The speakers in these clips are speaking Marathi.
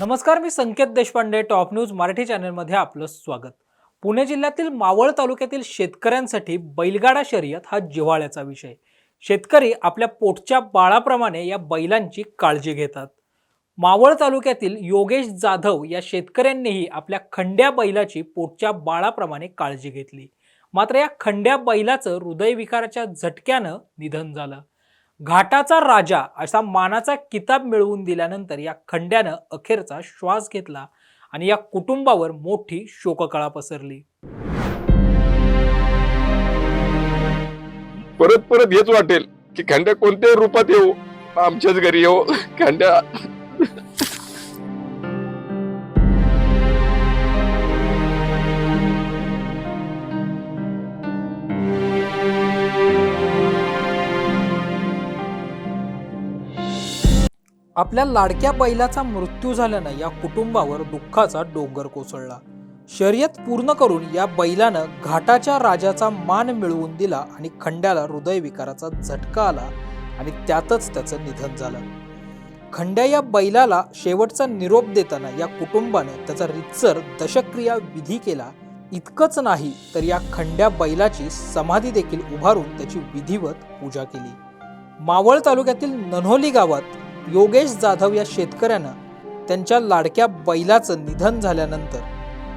नमस्कार मी संकेत देशपांडे टॉप न्यूज मराठी चॅनलमध्ये आपलं स्वागत. पुणे जिल्ह्यातील मावळ तालुक्यातील शेतकऱ्यांसाठी बैलगाडा शर्यत हा जिव्हाळ्याचा विषय. शेतकरी आपल्या पोटच्या बाळाप्रमाणे या बैलांची काळजी घेतात. मावळ तालुक्यातील योगेश जाधव या शेतकऱ्यांनीही आपल्या खंड्या बैलाची पोटच्या बाळाप्रमाणे काळजी घेतली. मात्र या खंड्या बैलाचं हृदयविकाराच्या झटक्यानं निधन झालं. घाटाचा राजा असा मानाचा किताब मिळवून दिल्यानंतर या खंड्यानं अखेरचा श्वास घेतला आणि या कुटुंबावर मोठी शोककळा पसरली. परत परत हेच वाटेल की खंड्या कोणत्याही रूपात येऊ. आमच्याच घरी येऊ. खंड्या आपल्या लाडक्या बैलाचा मृत्यू झाल्यानं या कुटुंबावर दुःखाचा डोंगर कोसळला. शर्यत पूर्ण करून या बैलानं घाटाच्या राजाचा मान मिळवून दिला आणि खंड्याला हृदयविकाराचा झटका आला आणि त्यातच त्याचं निधन झालं. खंड्या या बैलाला शेवटचा निरोप देताना या कुटुंबानं त्याचा रितसर दशक्रिया विधी केला. इतकंच नाही तर या खंड्या बैलाची समाधी देखील उभारून त्याची विधिवत पूजा केली. मावळ तालुक्यातील नन्होली गावात योगेश जाधव या शेतकऱ्यानं त्यांच्या लाडक्या बैलाचं निधन झाल्यानंतर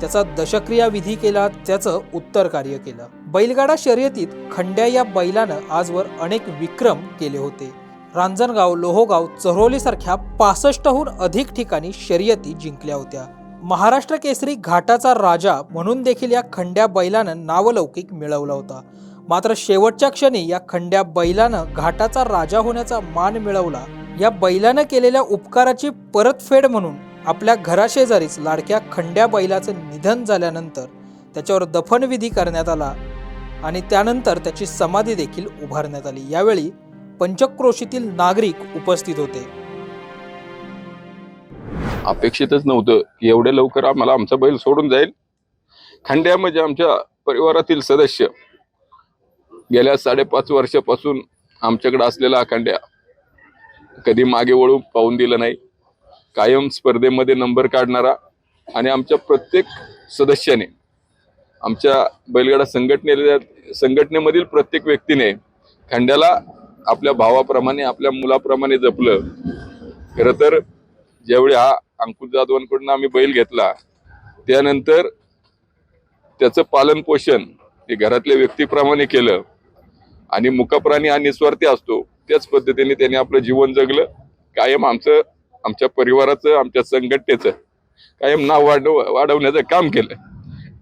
त्याचा दशक्रिया विधी केला त्याचं उत्तर कार्य केलं. बैलगाडा शर्यतीत खंड्या या बैलानं आजवर अनेक विक्रम केले होते. रांजणगाव लोहोगाव चरोलीसारख्या सारख्या पासष्टहून अधिक ठिकाणी शर्यती जिंकल्या होत्या. महाराष्ट्र केसरी घाटाचा राजा म्हणून देखील या खंड्या बैलानं नावलौकिक मिळवला होता. मात्र शेवटच्या क्षणी या खंड्या बैलानं घाटाचा राजा होण्याचा मान मिळवला या बैलानं केलेल्या उपकाराची परतफेड म्हणून आपल्या घराशेजारीच लाडक्या खंड्या बैलाचं निधन झाल्यानंतर त्याच्यावर दफनविधी करण्यात आला आणि त्यानंतर त्याची समाधी देखील उभारण्यात आली. यावेळी पंचक्रोशीतील नागरिक उपस्थित होते. अपेक्षितच नव्हतं की एवढ्या लवकर आम्हाला आमचा बैल सोडून जाईल. खंड्या म्हणजे आमच्या परिवारातील सदस्य गेल्या साडेपाच वर्षापासून आमच्याकडे असलेला हा खंड्या कधी मागे वळून पाहून दिलं नाही. कायम स्पर्धेमध्ये नंबर काढणारा आणि आमच्या प्रत्येक सदस्याने आमच्या बैलगाडा संघटने संघटनेमधील प्रत्येक व्यक्तीने खंड्याला आपल्या भावाप्रमाणे आपल्या मुलाप्रमाणे जपलं. खरं तर ज्यावेळी हा अंकुश जाधवांकडून आम्ही बैल घेतला त्यानंतर त्याचं पालन पोषण हे घरातल्या व्यक्तीप्रमाणे केलं. आणि मुकाप्राणी हा निस्वार्थी असतो. त्याच पद्धतीने त्यांनी आपलं जीवन जगलं. कायम आमचं आमच्या परिवाराचं आमच्या संघटनेचं कायम नाव वाढव वाढवण्याचं काम केलं.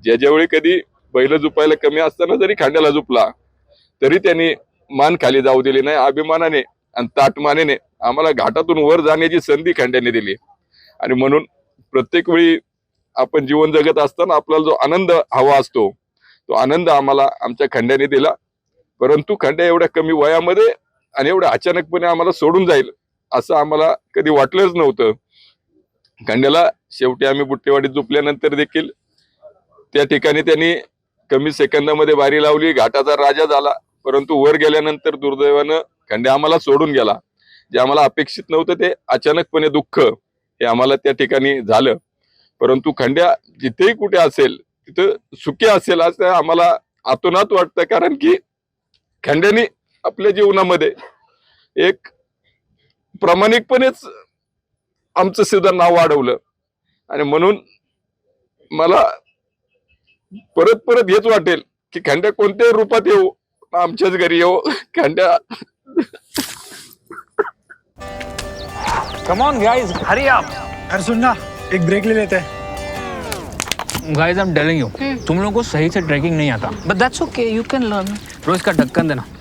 ज्या ज्यावेळी कधी बैल झुपायला कमी असताना जरी खांद्याला झुपला तरी त्यांनी मान खाली जाऊ दिली नाही अभिमानाने आणि ताटमानेने आम्हाला घाटातून वर जाण्याची संधी खंड्याने दिली. आणि म्हणून प्रत्येक वेळी आपण जीवन जगत असताना आपल्याला जो आनंद हवा असतो तो आनंद आम्हाला आमच्या खंड्याने दिला. परंतु खंड्या एवढ्या कमी वयामध्ये आणि एवढं अचानकपणे आम्हाला सोडून जाईल असं आम्हाला कधी वाटलंच नव्हतं. खंड्याला शेवटी आम्ही बुट्टेवाडीत झोपल्यानंतर देखील त्या ठिकाणी त्यांनी कमी सेकंदामध्ये बारी लावली घाटाचा राजा झाला. परंतु वर गेल्यानंतर दुर्दैवानं खंड्या आम्हाला सोडून गेला. जे आम्हाला अपेक्षित नव्हतं ते अचानकपणे दुःख हे आम्हाला त्या ठिकाणी झालं. परंतु खंड्या जिथेही कुठे असेल तिथं सुखी असेल असं आम्हाला आतोनात वाटतं. कारण की खंड्याने आपल्या जीवनामध्ये. एक प्रामाणिकपणेच आमचं सुद्धा नाव वाढवलं. आणि म्हणून मला परत परत हेच वाटेल की खंड्या कोणत्याही रूपात येऊ आमच्याच घरी येऊ खंड्या on, guys, hurry up. अरे सुन ना एक ब्रेक ले लेते. हैं Guys, I'm telling you, तुम लोगों को सही से ट्रैकिंग नहीं आता. But that's okay, you can learn. रोज का ढक्कन देना.